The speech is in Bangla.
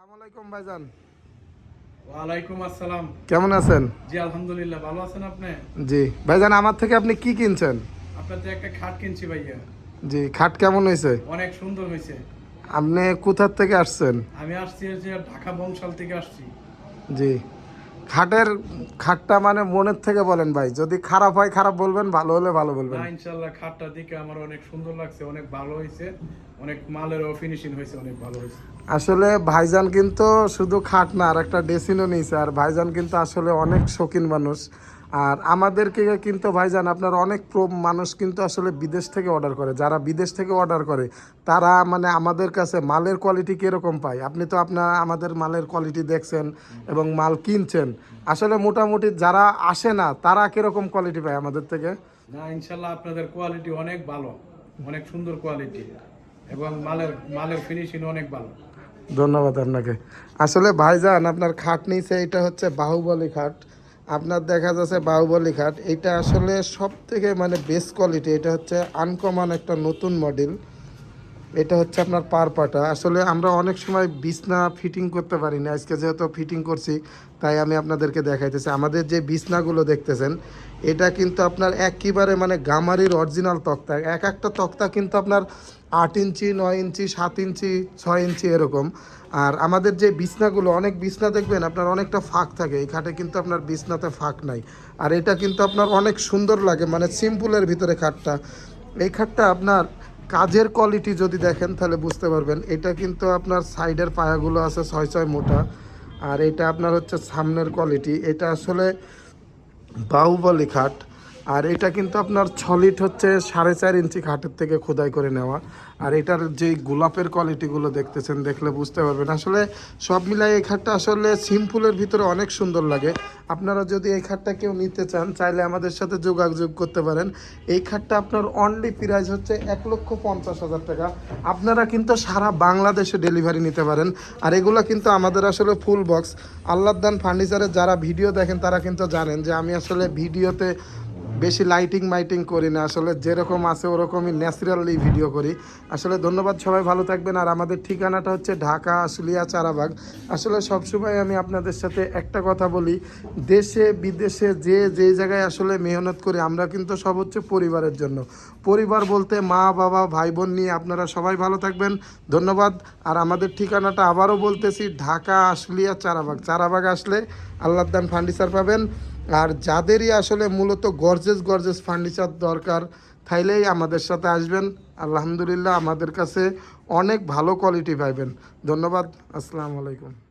আসসালামু আলাইকুম ভাইজান। ওয়ালাইকুম আসসালাম। কেমন আছেন? জি আলহামদুলিল্লাহ ভালো আছেন আপনি? জি। ভাইজান আমার থেকে আপনি কি কিনছেন? আপনার তো একটা খাট কিনছি ভাইয়া। জি খাট কেমন হয়েছে? অনেক সুন্দর হয়েছে। আপনি কোথার থেকে আসছেন? আমি আসছি হচ্ছে ঢাকা বংশাল থেকে আসছি। জি। খাটের খাটটা মানে মনের থেকে বলেন ভাই। যদি খারাপ হয় খারাপ বলবেন ভালো হলে ভালো বলবেন। না ইনশাল্লাহ খাটটা দিকে আমার অনেক সুন্দর লাগছে অনেক ভালো হয়েছে অনেক মালের ফিনিশিং হয়েছে অনেক ভালো হয়েছে। আসলে ভাইজান কিন্তু শুধু খাট না আর একটা ডেসিনও নিয়েছে আর ভাইজান কিন্তু আসলে অনেক শৌখিন মানুষ। আর আমাদেরকে কিন্তু ভাইজান আপনার অনেক প্রো মানুষ কিন্তু আসলে বিদেশ থেকে অর্ডার করে। যারা বিদেশ থেকে অর্ডার করে তারা মানে আমাদের কাছে মালের কোয়ালিটি কীরকম পায়? আপনি তো আপনার আমাদের মালের কোয়ালিটি দেখছেন এবং মাল কিনছেন। আসলে মোটামুটি যারা আসে না তারা কীরকম কোয়ালিটি পায় আমাদের থেকে? না ইনশাল্লাহ আপনাদের কোয়ালিটি অনেক ভালো। অনেক সুন্দর কোয়ালিটি এবং মালের মালের ফিনিশিং অনেক ভালো। ধন্যবাদ আপনাকে। আসলে ভাইজান আপনার খাট নিয়েছে এটা হচ্ছে বাহুবলী খাট। আপনার দেখা যাচ্ছে বাহুবলী খাট এটা আসলে সব থেকে মানে বেস্ট কোয়ালিটি এটা হচ্ছে আনকমন একটা নতুন মডেল এটা হচ্ছে আপনার পার পাটা। আসলে আমরা অনেক সময় বিছনা ফিটিং করতে পারি না। আজকে যেহেতু ফিটিং করছি, তাই আমি আপনাদেরকে দেখাইতেছি। আমাদের যে বিছনাগুলো দেখতেছেন, এটা কিন্তু আপনার একেবারে মানে গামারির অরিজিনাল তক্তা। এক একটা তক্তা কিন্তু আপনার আট ইঞ্চি, নয় ইঞ্চি, সাত ইঞ্চি, ছয় ইঞ্চি এরকম। আর আমাদের যে বিছনাগুলো, অনেক বিছনা দেখবেন, আপনার অনেকটা ফাঁক থাকে। এই খাটে কিন্তু আপনার বিছনাতে ফাঁক নাই। আর এটা কিন্তু আপনার অনেক সুন্দর লাগে মানে সিম্পলের ভিতরে খাটটা। এই খাটটা আপনার কাজের কোয়ালিটি যদি দেখেন তাহলে বুঝতে পারবেন। এটা কিন্তু আপনার সাইডের পায়াগুলো আছে ছয় ছয় মোটা, আর এটা আপনার হচ্ছে সামনের কোয়ালিটি এটা আসলে বাহুবলী খাট। আর এটা কিন্তু আপনার ছলিট হচ্ছে সাড়ে চার ইঞ্চি খাটের থেকে খোদাই করে নেওয়া। আর এটার যে গোলাপের কোয়ালিটিগুলো দেখতেছেন, দেখলে বুঝতে পারবেন। আসলে সব মিলাই এই খাটটা আসলে সিম্পলের ভিতরে অনেক সুন্দর লাগে। আপনারা যদি এই খাটটা কেউ নিতে চান, চাইলে আমাদের সাথে যোগাযোগ করতে পারেন। এই খাটটা আপনার অনলি প্রাইস হচ্ছে এক লক্ষ পঞ্চাশ হাজার টাকা। আপনারা কিন্তু সারা বাংলাদেশে ডেলিভারি নিতে পারেন। আর এগুলো কিন্তু আমাদের আসলে ফুল বক্স আল্লাহদান ফার্নিচারের যারা ভিডিও দেখেন, তারা কিন্তু জানেন যে আমি আসলে ভিডিওতে বেশি লাইটিং মাইটিং করি না। আসলে যেরকম আছে ওরকমই ন্যাচারালি ভিডিও করি। আসলে ধন্যবাদ সবাই, ভালো থাকবেন। আর আমাদের ঠিকানাটা হচ্ছে ঢাকা আশুলিয়া চারাবাগ। আসলে সবসময় আমি আপনাদের সাথে একটা কথা বলি, দেশে, বিদেশে যে যে জায়গায় আসলে মেহনত করি, আমরা কিন্তু সব হচ্ছে পরিবারের জন্য। পরিবার বলতে মা, বাবা ভাই বোন নিয়ে আপনারা সবাই ভালো থাকবেন। ধন্যবাদ। আর আমাদের ঠিকানাটা আবারও বলতেছি, ঢাকা আশুলিয়া চারাবাগ। চারাবাগ আসলে আল্লাহদান ফার্নিচার পাবেন। আর যাদেরই আসলে মূলত গর্জেস গর্জেস ফার্নিচার দরকার, তাইলেই আমাদের সাথে আসবেন। আলহামদুলিল্লাহ আমাদের কাছে অনেক ভালো কোয়ালিটি পাইবেন। ধন্যবাদ। আসসালামু আলাইকুম।